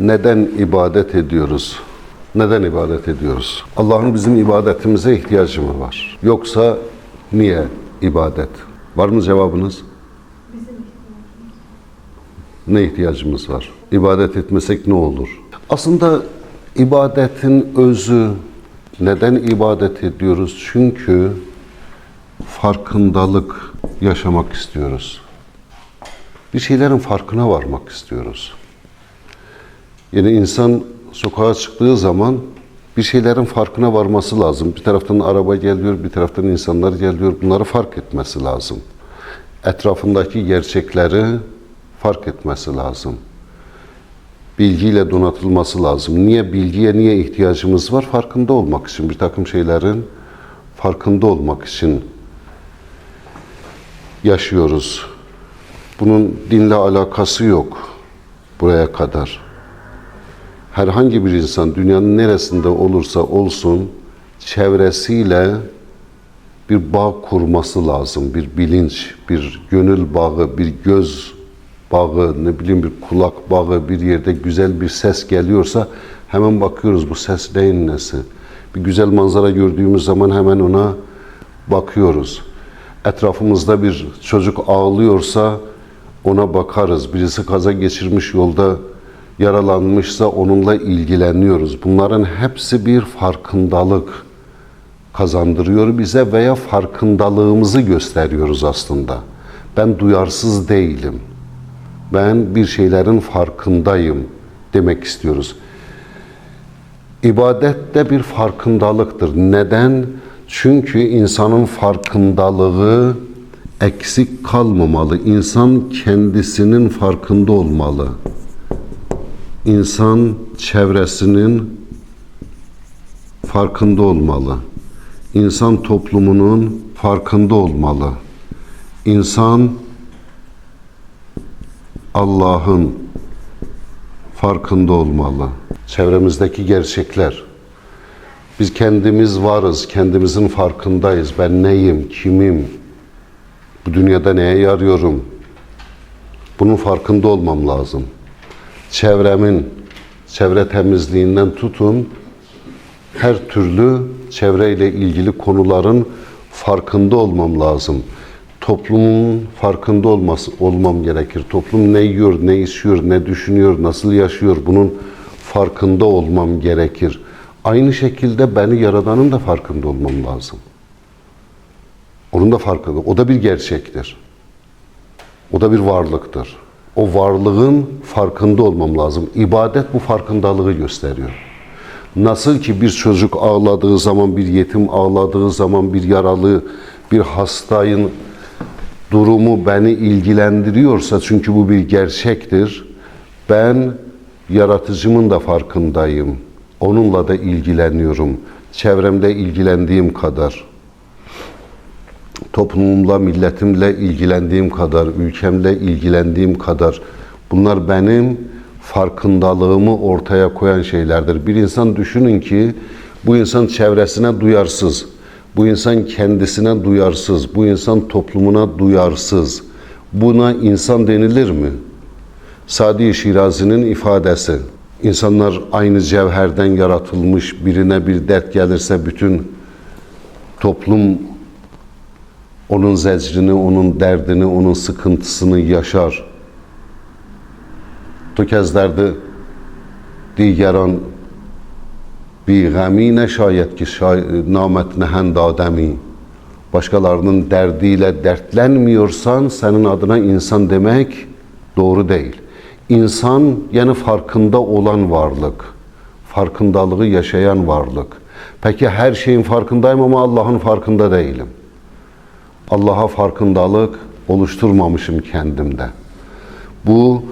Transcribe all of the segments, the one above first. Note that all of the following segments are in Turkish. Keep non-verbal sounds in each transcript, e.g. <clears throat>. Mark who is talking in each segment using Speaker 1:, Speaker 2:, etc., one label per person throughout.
Speaker 1: Neden ibadet ediyoruz? Neden ibadet ediyoruz? Allah'ın bizim ibadetimize ihtiyacı mı var? Yoksa niye ibadet? Var mı cevabınız? Ne ihtiyacımız var? İbadet etmesek ne olur? Aslında ibadetin özü neden ibadet ediyoruz? Çünkü farkındalık yaşamak istiyoruz. Bir şeylerin farkına varmak istiyoruz. Yani insan sokağa çıktığı zaman bir şeylerin farkına varması lazım. Bir taraftan araba geliyor, bir taraftan insanlar geliyor. Bunları fark etmesi lazım. Etrafındaki gerçekleri fark etmesi lazım. Bilgiyle donatılması lazım. Niye bilgiye niye ihtiyacımız var? Farkında olmak için, bir takım şeylerin farkında olmak için yaşıyoruz. Bunun dinle alakası yok buraya kadar. Herhangi bir insan dünyanın neresinde olursa olsun çevresiyle bir bağ kurması lazım. Bir bilinç, bir gönül bağı, bir göz bağı, ne bileyim bir kulak bağı, bir yerde güzel bir ses geliyorsa hemen bakıyoruz bu ses neyin nesi. Bir güzel manzara gördüğümüz zaman hemen ona bakıyoruz. Etrafımızda bir çocuk ağlıyorsa ona bakarız. Birisi kaza geçirmiş yolda yaralanmışsa onunla ilgileniyoruz. Bunların hepsi bir farkındalık kazandırıyor bize veya farkındalığımızı gösteriyoruz aslında. Ben duyarsız değilim. Ben bir şeylerin farkındayım demek istiyoruz. İbadet de bir farkındalıktır. Neden? Çünkü insanın farkındalığı eksik kalmamalı. İnsan kendisinin farkında olmalı. İnsan çevresinin farkında olmalı. İnsan toplumunun farkında olmalı. İnsan Allah'ın farkında olmalı. Çevremizdeki gerçekler. Biz kendimiz varız, kendimizin farkındayız. Ben neyim, kimim, bu dünyada neye yarıyorum? Bunun farkında olmam lazım. Çevremin, çevre temizliğinden tutun, her türlü çevreyle ilgili konuların farkında olmam lazım. Toplumun farkında olması olmam gerekir. Toplum ne yiyor, ne içiyor, ne düşünüyor, nasıl yaşıyor bunun farkında olmam gerekir. Aynı şekilde beni yaradanın da farkında olmam lazım. Onun da farkında. O da bir gerçektir. O da bir varlıktır. O varlığın farkında olmam lazım. İbadet bu farkındalığı gösteriyor. Nasıl ki bir çocuk ağladığı zaman, bir yetim ağladığı zaman, bir yaralı, bir hastayın durumu beni ilgilendiriyorsa çünkü bu bir gerçektir. Ben yaratıcımın da farkındayım. Onunla da ilgileniyorum. Çevremde ilgilendiğim kadar toplumumla, milletimle ilgilendiğim kadar, ülkemle ilgilendiğim kadar bunlar benim farkındalığımı ortaya koyan şeylerdir. Bir insan düşünün ki bu insan çevresine duyarsız, bu insan kendisine duyarsız, bu insan toplumuna duyarsız. Buna insan denilir mi? Sadi Şirazi'nin ifadesi. İnsanlar aynı cevherden yaratılmış, birine bir dert gelirse bütün toplum onun zecrini, onun derdini, onun sıkıntısını yaşar. تو که از درد دیگران بیغمی نشاید ki şay- namet nehend ademi başkalarının derdiyle dertlenmiyorsan senin adına insan demek doğru değil. İnsan yani farkında olan varlık, farkındalığı yaşayan varlık. Peki her şeyin farkındayım ama Allah'ın farkında değilim. Allah'a farkındalık oluşturmamışım kendimde. Bu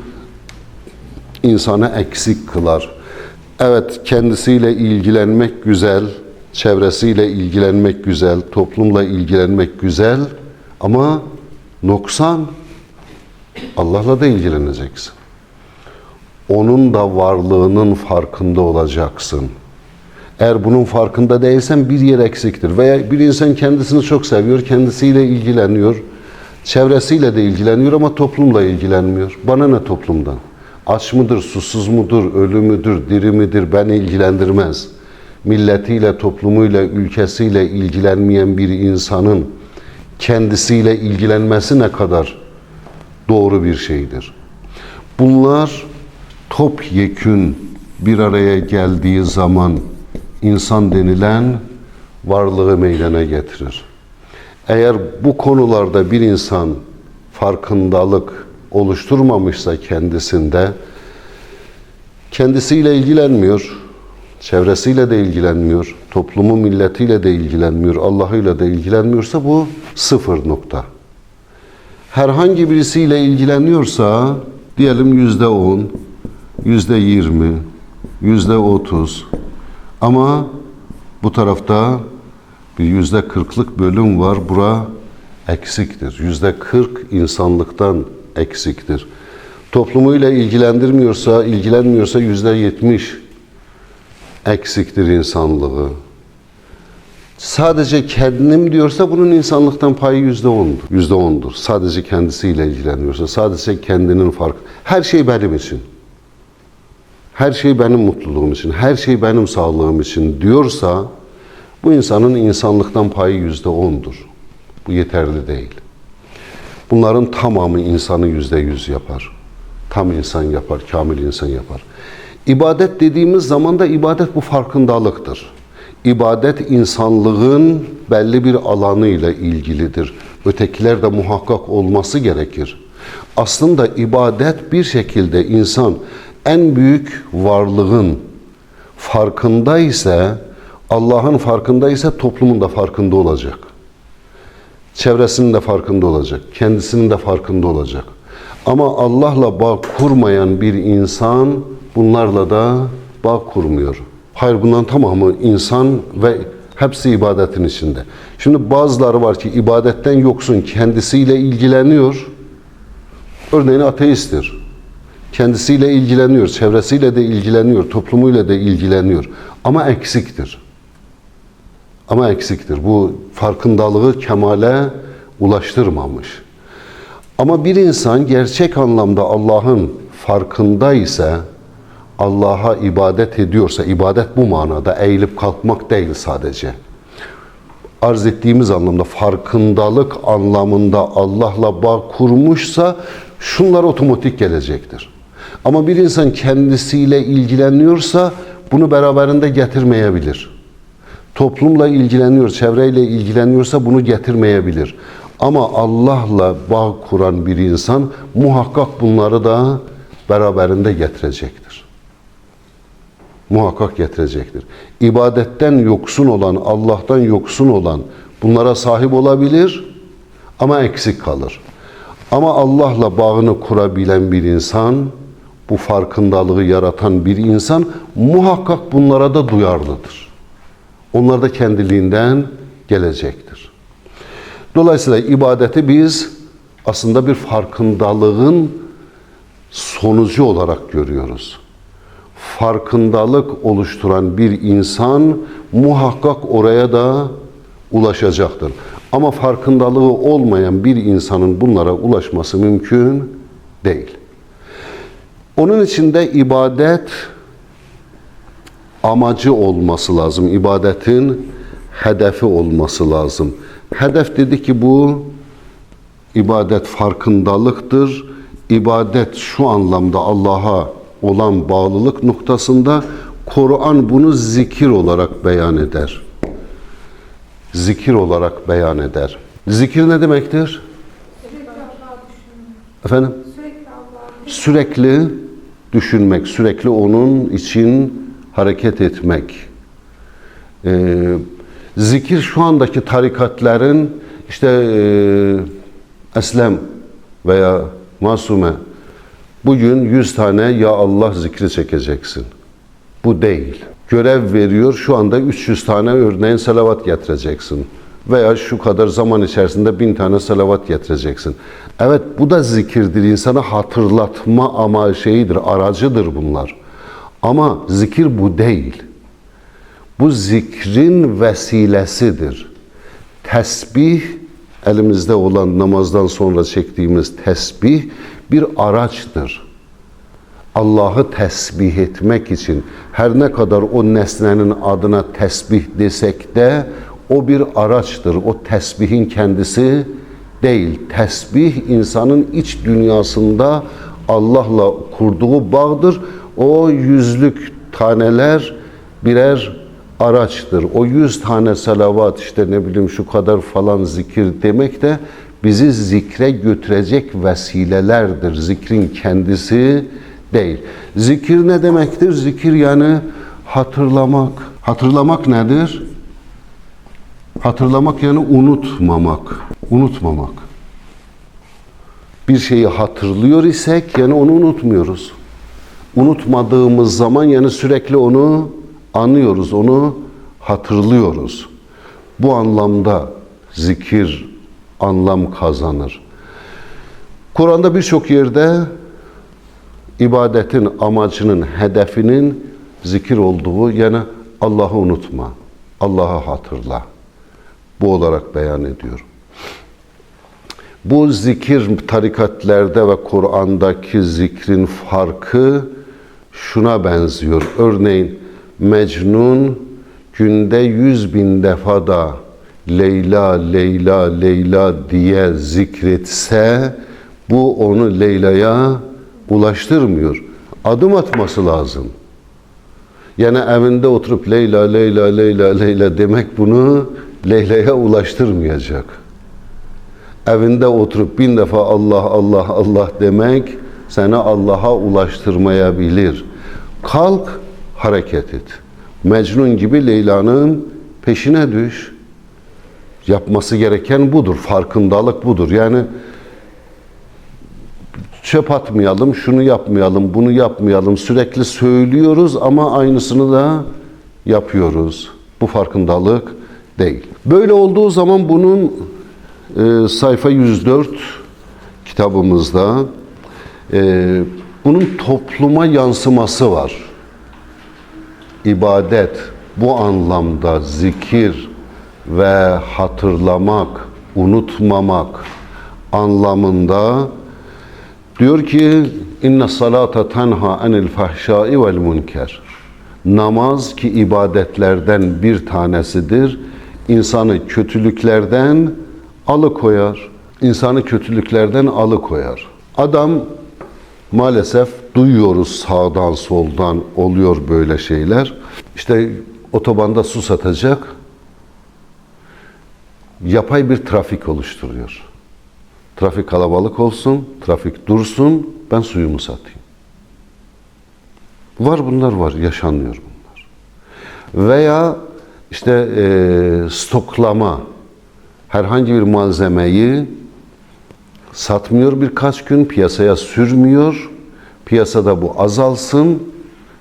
Speaker 1: insanı eksik kılar. Evet kendisiyle ilgilenmek güzel, çevresiyle ilgilenmek güzel, toplumla ilgilenmek güzel ama noksan Allah'la da ilgileneceksin. Onun da varlığının farkında olacaksın. Eğer bunun farkında değilsen bir yer eksiktir. Veya bir insan kendisini çok seviyor, kendisiyle ilgileniyor, çevresiyle de ilgileniyor ama toplumla ilgilenmiyor. Bana ne toplumdan? Aç mıdır, susuz mudur, ölü müdür, diri midir beni ilgilendirmez. Milletiyle, toplumuyla, ülkesiyle ilgilenmeyen bir insanın kendisiyle ilgilenmesi ne kadar doğru bir şeydir. Bunlar topyekün bir araya geldiği zaman insan denilen varlığı meydana getirir. Eğer bu konularda bir insan farkındalık oluşturmamışsa kendisinde, kendisiyle ilgilenmiyor, çevresiyle de ilgilenmiyor, toplumu milletiyle de ilgilenmiyor, Allah'ıyla da ilgilenmiyorsa bu sıfır nokta. Herhangi birisiyle ilgileniyorsa diyelim yüzde on, yüzde yirmi, yüzde otuz ama bu tarafta bir yüzde kırklık bölüm var. Bura eksiktir. Yüzde kırk insanlıktan eksiktir. Toplumuyla ilgilendirmiyorsa, ilgilenmiyorsa yüzde yetmiş eksiktir insanlığı. Sadece kendim diyorsa bunun insanlıktan payı yüzde ondur. Yüzde ondur. Sadece kendisiyle ilgileniyorsa, sadece kendinin farkı. Her şey benim için. Her şey benim mutluluğum için, her şey benim sağlığım için diyorsa bu insanın insanlıktan payı yüzde ondur. Bu yeterli değil. Bunların tamamı insanı yüzde yüz yapar. Tam insan yapar, kamil insan yapar. İbadet dediğimiz zaman da ibadet bu farkındalıktır. İbadet insanlığın belli bir alanıyla ilgilidir. Ötekiler de muhakkak olması gerekir. Aslında ibadet bir şekilde insan en büyük varlığın farkında ise, Allah'ın farkında ise toplumun da farkında olacak. Çevresinin de farkında olacak, kendisinin de farkında olacak. Ama Allah'la bağ kurmayan bir insan bunlarla da bağ kurmuyor. Hayır bunların tamamı insan ve hepsi ibadetin içinde. Şimdi bazıları var ki ibadetten yoksun, kendisiyle ilgileniyor. Örneğin ateisttir. Kendisiyle ilgileniyor, çevresiyle de ilgileniyor, toplumuyla da ilgileniyor. Ama eksiktir. Ama eksiktir. Bu farkındalığı kemale ulaştırmamış. Ama bir insan gerçek anlamda Allah'ın farkında ise, Allah'a ibadet ediyorsa, ibadet bu manada eğilip kalkmak değil sadece. Arz ettiğimiz anlamda farkındalık anlamında Allah'la bağ kurmuşsa şunlar otomatik gelecektir. Ama bir insan kendisiyle ilgileniyorsa bunu beraberinde getirmeyebilir. Toplumla ilgileniyor, çevreyle ilgileniyorsa bunu getirmeyebilir. Ama Allah'la bağ kuran bir insan muhakkak bunları da beraberinde getirecektir. Muhakkak getirecektir. İbadetten yoksun olan, Allah'tan yoksun olan bunlara sahip olabilir ama eksik kalır. Ama Allah'la bağını kurabilen bir insan, bu farkındalığı yaratan bir insan muhakkak bunlara da duyarlıdır. Onlar da kendiliğinden gelecektir. Dolayısıyla ibadeti biz aslında bir farkındalığın sonucu olarak görüyoruz. Farkındalık oluşturan bir insan muhakkak oraya da ulaşacaktır. Ama farkındalığı olmayan bir insanın bunlara ulaşması mümkün değil. Onun için de ibadet amacı olması lazım. İbadetin hedefi olması lazım. Hedef dedi ki bu ibadet farkındalıktır. İbadet şu anlamda Allah'a olan bağlılık noktasında Kur'an bunu zikir olarak beyan eder. Zikir olarak beyan eder. Zikir ne demektir?
Speaker 2: Sürekli.
Speaker 1: Efendim?
Speaker 2: Sürekli Allah'ı
Speaker 1: Sürekli düşünmek, sürekli onun için hareket etmek. Ee, zikir şu andaki tarikatların işte e, Eslem veya Masume bugün 100 tane ya Allah zikri çekeceksin. Bu değil. Görev veriyor şu anda 300 tane örneğin selavat getireceksin. Veya şu kadar zaman içerisinde bin tane selavat getireceksin. Evet bu da zikirdir. insana hatırlatma ama şeyidir, aracıdır bunlar. Ama zikir bu değil. Bu zikrin vesilesidir. Tesbih, elimizde olan namazdan sonra çektiğimiz tesbih bir araçtır. Allah'ı tesbih etmek için her ne kadar o nesnenin adına tesbih desek de o bir araçtır. O tesbihin kendisi değil. Tesbih insanın iç dünyasında Allah'la kurduğu bağdır. O yüzlük taneler birer araçtır. O yüz tane salavat işte ne bileyim şu kadar falan zikir demek de bizi zikre götürecek vesilelerdir. Zikrin kendisi değil. Zikir ne demektir? Zikir yani hatırlamak. Hatırlamak nedir? Hatırlamak yani unutmamak. Unutmamak. Bir şeyi hatırlıyor isek yani onu unutmuyoruz. Unutmadığımız zaman yani sürekli onu anıyoruz, onu hatırlıyoruz. Bu anlamda zikir anlam kazanır. Kur'an'da birçok yerde ibadetin amacının, hedefinin zikir olduğu yani Allah'ı unutma, Allah'ı hatırla. Bu olarak beyan ediyorum. Bu zikir tarikatlerde ve Kur'an'daki zikrin farkı şuna benziyor. Örneğin Mecnun günde yüz bin defada Leyla, Leyla, Leyla diye zikretse bu onu Leyla'ya ulaştırmıyor. Adım atması lazım. Yani evinde oturup Leyla, Leyla, Leyla, Leyla demek bunu Leyla'ya ulaştırmayacak. Evinde oturup bin defa Allah, Allah, Allah demek seni Allah'a ulaştırmayabilir. Kalk, hareket et. Mecnun gibi Leyla'nın peşine düş. Yapması gereken budur, farkındalık budur. Yani çöp atmayalım, şunu yapmayalım, bunu yapmayalım. Sürekli söylüyoruz ama aynısını da yapıyoruz. Bu farkındalık değil. Böyle olduğu zaman bunun e, sayfa 104 kitabımızda e, bunun topluma yansıması var. İbadet bu anlamda zikir ve hatırlamak, unutmamak anlamında Diyor ki inne salata tenha anil fahşai vel münker. Namaz ki ibadetlerden bir tanesidir. İnsanı kötülüklerden alıkoyar. İnsanı kötülüklerden alıkoyar. Adam maalesef duyuyoruz sağdan soldan oluyor böyle şeyler. İşte otobanda su satacak. Yapay bir trafik oluşturuyor. Trafik kalabalık olsun, trafik dursun, ben suyumu satayım. Var bunlar var, yaşanıyor bunlar. Veya işte e, stoklama, herhangi bir malzemeyi satmıyor birkaç gün, piyasaya sürmüyor. Piyasada bu azalsın,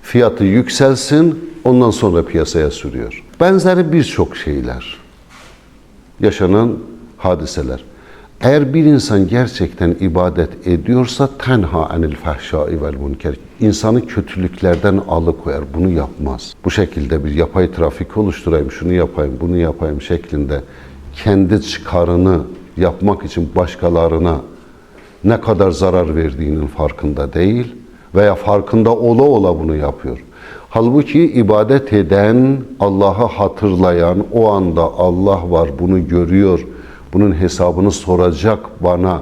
Speaker 1: fiyatı yükselsin, ondan sonra piyasaya sürüyor. Benzeri birçok şeyler, yaşanan hadiseler. Eğer bir insan gerçekten ibadet ediyorsa tenha anil fahşai vel münker. İnsanı kötülüklerden alıkoyar. Bunu yapmaz. Bu şekilde bir yapay trafik oluşturayım, şunu yapayım, bunu yapayım şeklinde kendi çıkarını yapmak için başkalarına ne kadar zarar verdiğinin farkında değil veya farkında ola ola bunu yapıyor. Halbuki ibadet eden, Allah'ı hatırlayan, o anda Allah var bunu görüyor, bunun hesabını soracak bana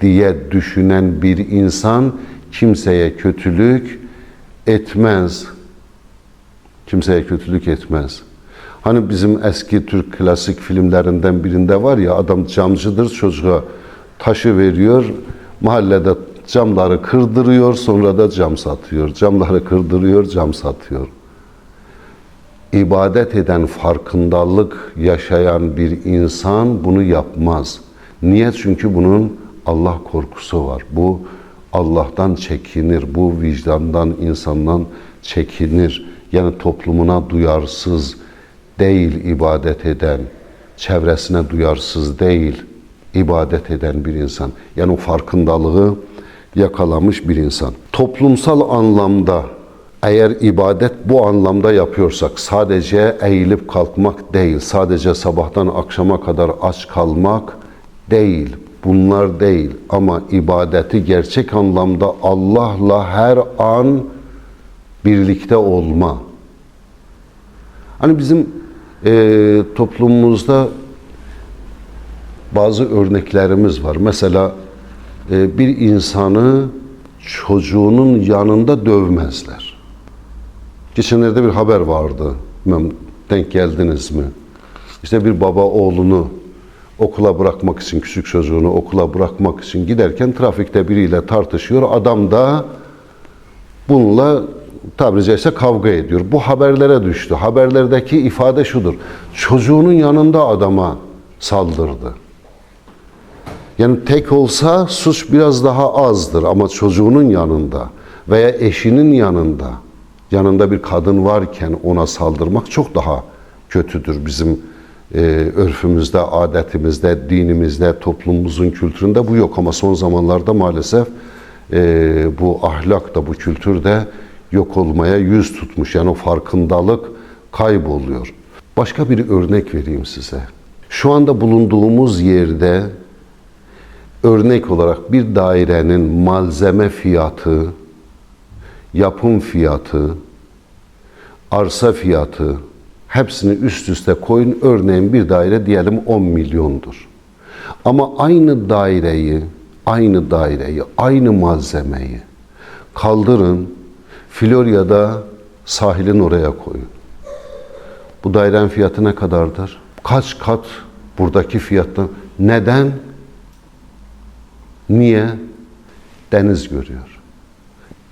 Speaker 1: diye düşünen bir insan kimseye kötülük etmez. Kimseye kötülük etmez. Hani bizim eski Türk klasik filmlerinden birinde var ya adam camcıdır çocuğa taşı veriyor mahallede camları kırdırıyor sonra da cam satıyor. Camları kırdırıyor cam satıyor. İbadet eden farkındalık yaşayan bir insan bunu yapmaz. Niye? Çünkü bunun Allah korkusu var. Bu Allah'tan çekinir. Bu vicdandan, insandan çekinir. Yani toplumuna duyarsız değil ibadet eden, çevresine duyarsız değil ibadet eden bir insan. Yani o farkındalığı yakalamış bir insan. Toplumsal anlamda eğer ibadet bu anlamda yapıyorsak sadece eğilip kalkmak değil, sadece sabahtan akşama kadar aç kalmak değil. bunlar değil ama ibadeti gerçek anlamda Allah'la her an birlikte olma. Hani bizim e, toplumumuzda bazı örneklerimiz var. Mesela e, bir insanı çocuğunun yanında dövmezler. Geçenlerde bir haber vardı. Bilmem denk geldiniz mi? İşte bir baba oğlunu okula bırakmak için, küçük çocuğunu okula bırakmak için giderken trafikte biriyle tartışıyor. Adam da bununla tabiri caizse kavga ediyor. Bu haberlere düştü. Haberlerdeki ifade şudur. Çocuğunun yanında adama saldırdı. Yani tek olsa suç biraz daha azdır ama çocuğunun yanında veya eşinin yanında, yanında bir kadın varken ona saldırmak çok daha kötüdür bizim e, örfümüzde, adetimizde, dinimizde, toplumumuzun kültüründe bu yok ama son zamanlarda maalesef e, bu ahlak da bu kültür de yok olmaya yüz tutmuş. Yani o farkındalık kayboluyor. Başka bir örnek vereyim size. Şu anda bulunduğumuz yerde örnek olarak bir dairenin malzeme fiyatı, yapım fiyatı, arsa fiyatı hepsini üst üste koyun. Örneğin bir daire diyelim 10 milyondur. Ama aynı daireyi, aynı daireyi, aynı malzemeyi kaldırın, Florya'da sahilin oraya koyun. Bu dairenin fiyatı ne kadardır? Kaç kat buradaki fiyattan? Neden? Niye? Deniz görüyor.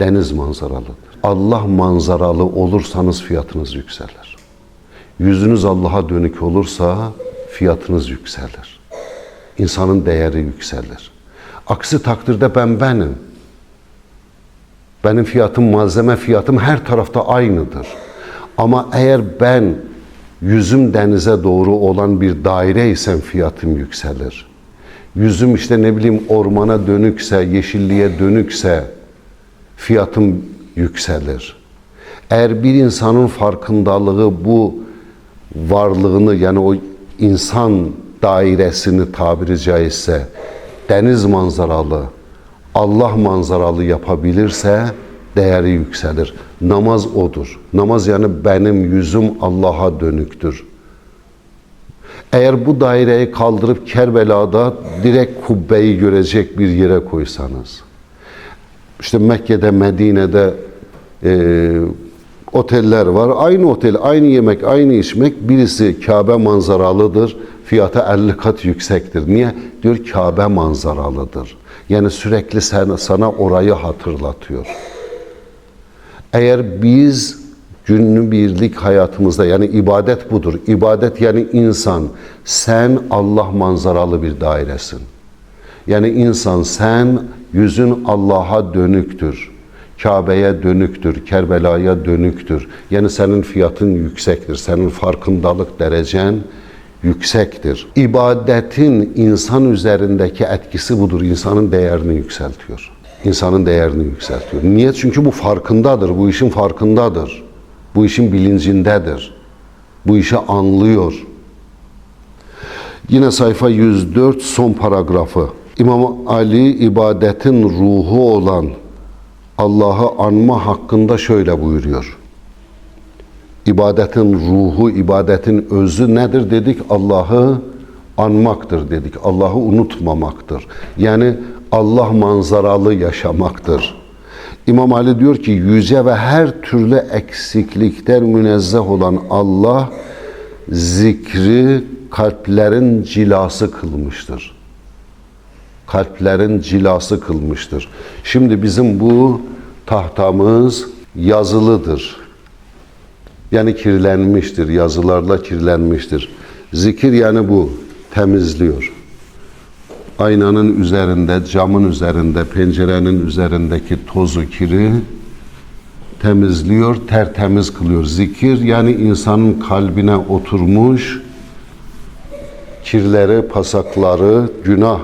Speaker 1: Deniz manzaralıdır. Allah manzaralı olursanız fiyatınız yükselir. Yüzünüz Allah'a dönük olursa fiyatınız yükselir. İnsanın değeri yükselir. Aksi takdirde ben benim. Benim fiyatım, malzeme fiyatım her tarafta aynıdır. Ama eğer ben yüzüm denize doğru olan bir daire isem fiyatım yükselir. Yüzüm işte ne bileyim ormana dönükse, yeşilliğe dönükse fiyatım yükselir. Eğer bir insanın farkındalığı bu varlığını yani o insan dairesini tabiri caizse deniz manzaralı, Allah manzaralı yapabilirse değeri yükselir. Namaz odur. Namaz yani benim yüzüm Allah'a dönüktür. Eğer bu daireyi kaldırıp Kerbela'da direkt kubbeyi görecek bir yere koysanız, işte Mekke'de, Medine'de e, oteller var. Aynı otel, aynı yemek, aynı içmek. Birisi Kabe manzaralıdır. Fiyatı 50 kat yüksektir. Niye? Diyor Kabe manzaralıdır. Yani sürekli sana, sana orayı hatırlatıyor. Eğer biz günübirlik hayatımızda yani ibadet budur. İbadet yani insan. Sen Allah manzaralı bir dairesin. Yani insan sen yüzün Allah'a dönüktür. Kabe'ye dönüktür, Kerbela'ya dönüktür. Yani senin fiyatın yüksektir, senin farkındalık derecen yüksektir. İbadetin insan üzerindeki etkisi budur. İnsanın değerini yükseltiyor. İnsanın değerini yükseltiyor. Niye? Çünkü bu farkındadır, bu işin farkındadır. Bu işin bilincindedir. Bu işi anlıyor. Yine sayfa 104 son paragrafı. İmam Ali ibadetin ruhu olan Allah'ı anma hakkında şöyle buyuruyor. İbadetin ruhu, ibadetin özü nedir dedik? Allah'ı anmaktır dedik. Allah'ı unutmamaktır. Yani Allah manzaralı yaşamaktır. İmam Ali diyor ki yüce ve her türlü eksiklikten münezzeh olan Allah zikri kalplerin cilası kılmıştır. Kalplerin cilası kılmıştır. Şimdi bizim bu tahtamız yazılıdır. Yani kirlenmiştir, yazılarla kirlenmiştir. Zikir yani bu, temizliyor. Aynanın üzerinde, camın üzerinde, pencerenin üzerindeki tozu, kiri temizliyor, tertemiz kılıyor. Zikir yani insanın kalbine oturmuş kirleri, pasakları, günah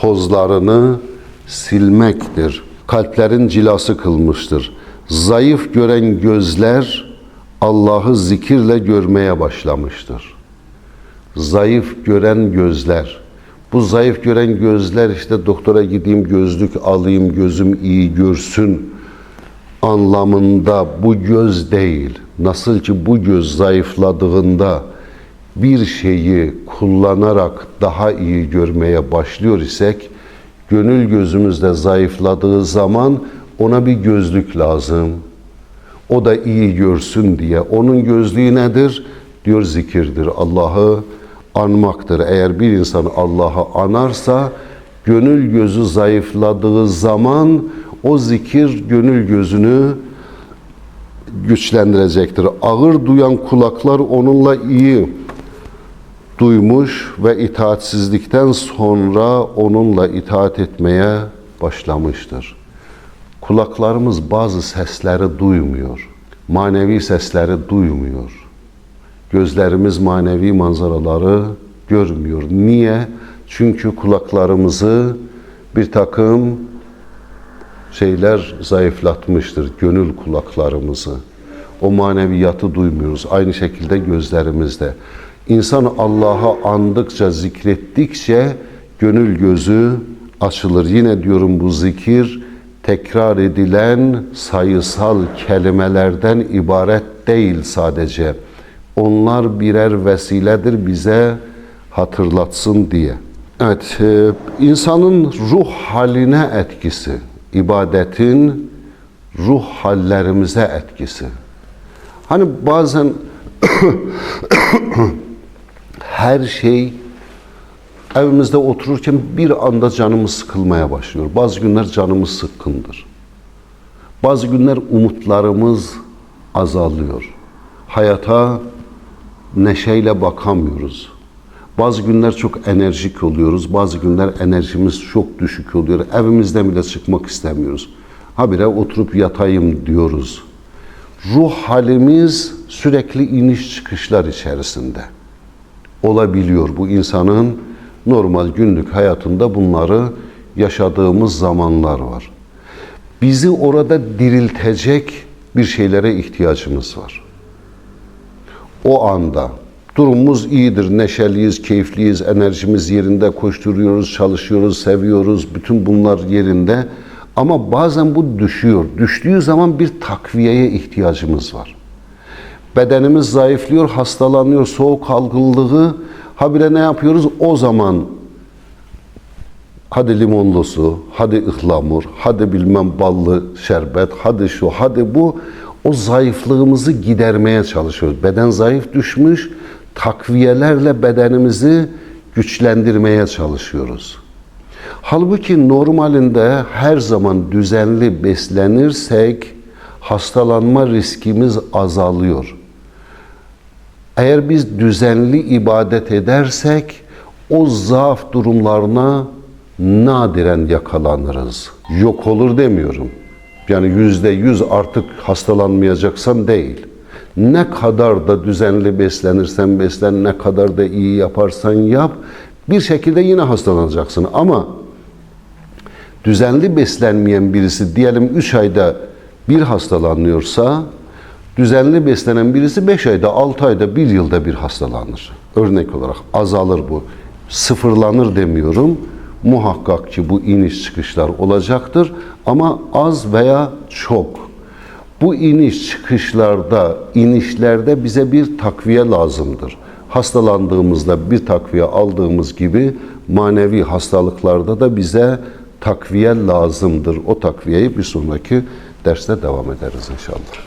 Speaker 1: tozlarını silmektir. Kalplerin cilası kılmıştır. Zayıf gören gözler Allah'ı zikirle görmeye başlamıştır. Zayıf gören gözler. Bu zayıf gören gözler işte doktora gideyim gözlük alayım gözüm iyi görsün anlamında bu göz değil. Nasıl ki bu göz zayıfladığında bir şeyi kullanarak daha iyi görmeye başlıyor isek gönül gözümüzde zayıfladığı zaman ona bir gözlük lazım. O da iyi görsün diye. Onun gözlüğü nedir? Diyor zikirdir. Allah'ı anmaktır. Eğer bir insan Allah'ı anarsa gönül gözü zayıfladığı zaman o zikir gönül gözünü güçlendirecektir. Ağır duyan kulaklar onunla iyi duymuş ve itaatsizlikten sonra onunla itaat etmeye başlamıştır. Kulaklarımız bazı sesleri duymuyor. Manevi sesleri duymuyor. Gözlerimiz manevi manzaraları görmüyor. Niye? Çünkü kulaklarımızı bir takım şeyler zayıflatmıştır. Gönül kulaklarımızı. O maneviyatı duymuyoruz. Aynı şekilde gözlerimizde. İnsan Allah'a andıkça, zikrettikçe gönül gözü açılır. Yine diyorum bu zikir tekrar edilen sayısal kelimelerden ibaret değil sadece. Onlar birer vesiledir bize hatırlatsın diye. Evet, e, insanın ruh haline etkisi, ibadetin ruh hallerimize etkisi. Hani bazen <clears throat> <coughs> her şey evimizde otururken bir anda canımız sıkılmaya başlıyor. Bazı günler canımız sıkkındır. Bazı günler umutlarımız azalıyor. Hayata neşeyle bakamıyoruz. Bazı günler çok enerjik oluyoruz. Bazı günler enerjimiz çok düşük oluyor. Evimizden bile çıkmak istemiyoruz. Habire oturup yatayım diyoruz. Ruh halimiz sürekli iniş çıkışlar içerisinde olabiliyor. Bu insanın normal günlük hayatında bunları yaşadığımız zamanlar var. Bizi orada diriltecek bir şeylere ihtiyacımız var. O anda durumumuz iyidir, neşeliyiz, keyifliyiz, enerjimiz yerinde, koşturuyoruz, çalışıyoruz, seviyoruz, bütün bunlar yerinde. Ama bazen bu düşüyor. Düştüğü zaman bir takviyeye ihtiyacımız var. Bedenimiz zayıflıyor, hastalanıyor, soğuk algınlığı. Habire ne yapıyoruz? O zaman hadi limonlu su, hadi ıhlamur, hadi bilmem ballı şerbet, hadi şu, hadi bu. O zayıflığımızı gidermeye çalışıyoruz. Beden zayıf düşmüş, takviyelerle bedenimizi güçlendirmeye çalışıyoruz. Halbuki normalinde her zaman düzenli beslenirsek hastalanma riskimiz azalıyor. Eğer biz düzenli ibadet edersek o zaaf durumlarına nadiren yakalanırız. Yok olur demiyorum. Yani yüzde yüz artık hastalanmayacaksan değil. Ne kadar da düzenli beslenirsen beslen, ne kadar da iyi yaparsan yap, bir şekilde yine hastalanacaksın. Ama düzenli beslenmeyen birisi diyelim 3 ayda bir hastalanıyorsa düzenli beslenen birisi 5 ayda, 6 ayda, 1 yılda bir hastalanır. Örnek olarak azalır bu. Sıfırlanır demiyorum. Muhakkak ki bu iniş çıkışlar olacaktır ama az veya çok. Bu iniş çıkışlarda, inişlerde bize bir takviye lazımdır. Hastalandığımızda bir takviye aldığımız gibi manevi hastalıklarda da bize takviye lazımdır. O takviyeyi bir sonraki derste devam ederiz inşallah.